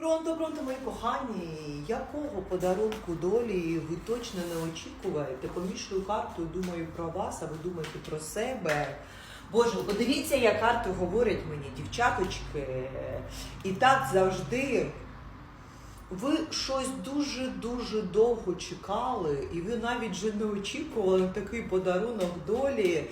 Пронто, пронто, мої кохані, якого подарунку долі ви точно не очікуєте? Помішую карту думаю про вас, а ви думаєте про себе. Боже, подивіться, як карти говорять мені, дівчаточки. І так завжди. Ви щось дуже-дуже довго чекали, і ви навіть вже не очікували такий подарунок долі.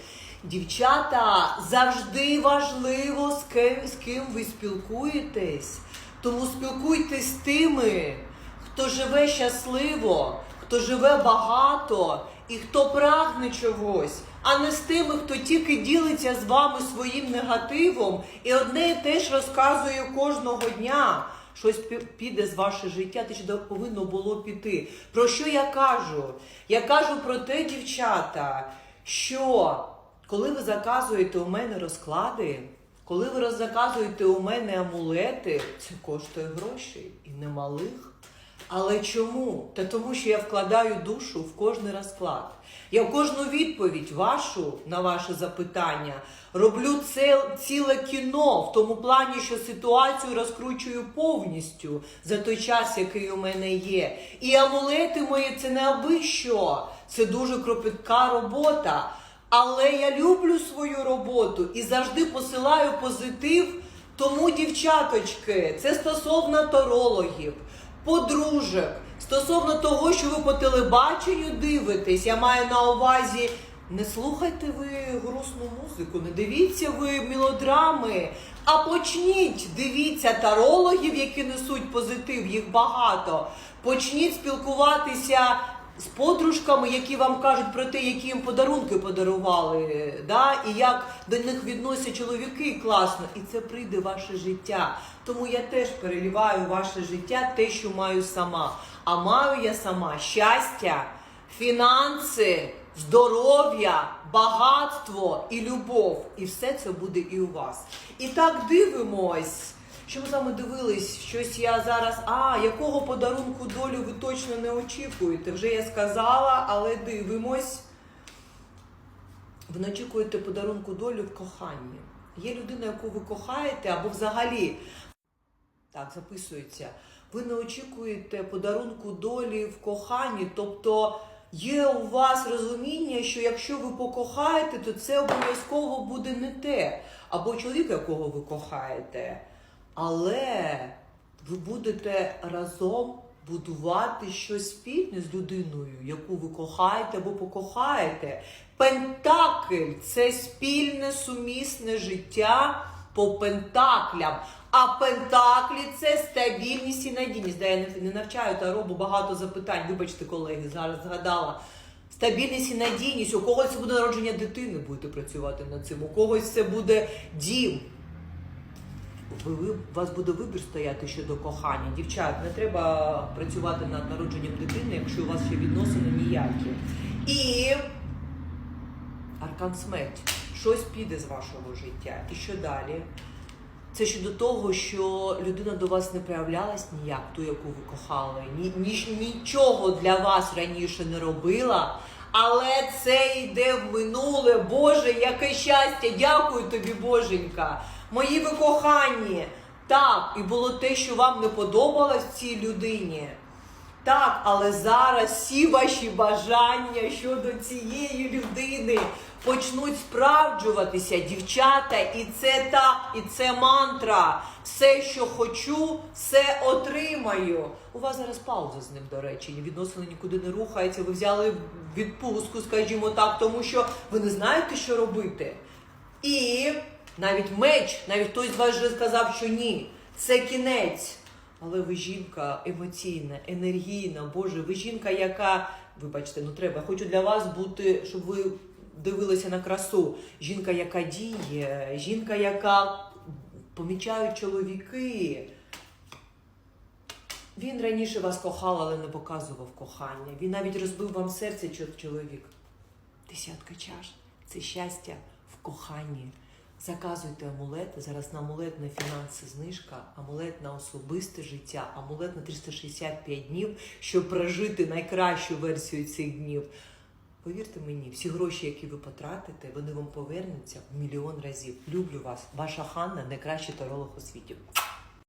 Дівчата, завжди важливо, з ким, з ким ви спілкуєтесь. Тому спілкуйтесь з тими, хто живе щасливо, хто живе багато і хто прагне чогось, а не з тими, хто тільки ділиться з вами своїм негативом і одне і те ж розказує кожного дня. Щось піде з ваше життя, те, що повинно було піти. Про що я кажу? Я кажу про те, дівчата, що коли ви заказуєте у мене розклади, коли ви роз- заказуєте у мене амулети, це коштує грошей і немалих. Але чому? Та тому, що я вкладаю душу в кожний розклад. Я в кожну відповідь вашу на ваше запитання роблю це ціле кіно в тому плані, що ситуацію розкручую повністю за той час, який у мене є. І амулети мої це не аби що. Це дуже кропітка робота. Але я люблю свою роботу і завжди посилаю позитив. Тому, дівчаточки, це стосовно тарологів, подружок, стосовно того, що ви по телебаченню дивитесь, я маю на увазі. Не слухайте ви грустну музику, не дивіться ви мелодрами, а почніть дивіться тарологів, які несуть позитив, їх багато. Почніть спілкуватися з подружками, які вам кажуть про те, які їм подарунки подарували, да? і як до них відносять чоловіки класно, і це прийде ваше життя. Тому я теж переліваю ваше життя те, що маю сама. А маю я сама щастя, фінанси, здоров'я, багатство і любов. І все це буде і у вас. І так дивимось. Що з вами дивились? Щось я зараз. А, якого подарунку долю ви точно не очікуєте? Вже я сказала, але дивимось. Ви не очікуєте подарунку долю в коханні. Є людина, яку ви кохаєте, або взагалі. Так, записується. Ви не очікуєте подарунку долі в коханні, тобто є у вас розуміння, що якщо ви покохаєте, то це обов'язково буде не те, або чоловік, якого ви кохаєте. Але ви будете разом будувати щось спільне з людиною, яку ви кохаєте або покохаєте. Пентакль це спільне сумісне життя по пентаклям. А пентаклі це стабільність і надійність. Да, я не, навчаю та робу багато запитань. Вибачте, колеги, зараз згадала. Стабільність і надійність. У когось це буде народження дитини, будете працювати над цим, у когось це буде дім. Ви, у вас буде вибір стояти щодо кохання. Дівчат, не треба працювати над народженням дитини, якщо у вас ще відносини ніякі. І аркан смерть. Щось піде з вашого життя. І що далі? Це щодо того, що людина до вас не проявлялась ніяк, ту, яку ви кохали, ні, ні, нічого для вас раніше не робила. Але це йде в минуле. Боже, яке щастя! Дякую тобі, Боженька. Мої ви кохані. Так, і було те, що вам не подобалось цій людині. Так, але зараз всі ваші бажання щодо цієї людини почнуть справджуватися, дівчата, і це так, і це мантра. Все, що хочу, все отримаю. У вас зараз пауза з ним, до речі, відносини нікуди не рухаються. Ви взяли відпустку, скажімо так, тому що ви не знаєте, що робити. І навіть меч, навіть хтось з вас вже сказав, що ні, це кінець. Але ви жінка емоційна, енергійна, Боже, ви жінка, яка, вибачте, ну треба, хочу для вас бути, щоб ви дивилися на красу. Жінка, яка діє, жінка, яка помічають чоловіки. Він раніше вас кохав, але не показував кохання. Він навіть розбив вам серце чо- чоловік. Десятка чаш це щастя в коханні. Заказуйте амулети. Зараз на амулет на фінанси знижка, амулет на особисте життя, амулет на 365 днів, щоб прожити найкращу версію цих днів. Повірте мені, всі гроші, які ви потратите, вони вам повернуться в мільйон разів. Люблю вас, ваша Ханна, найкращий таролог у світі.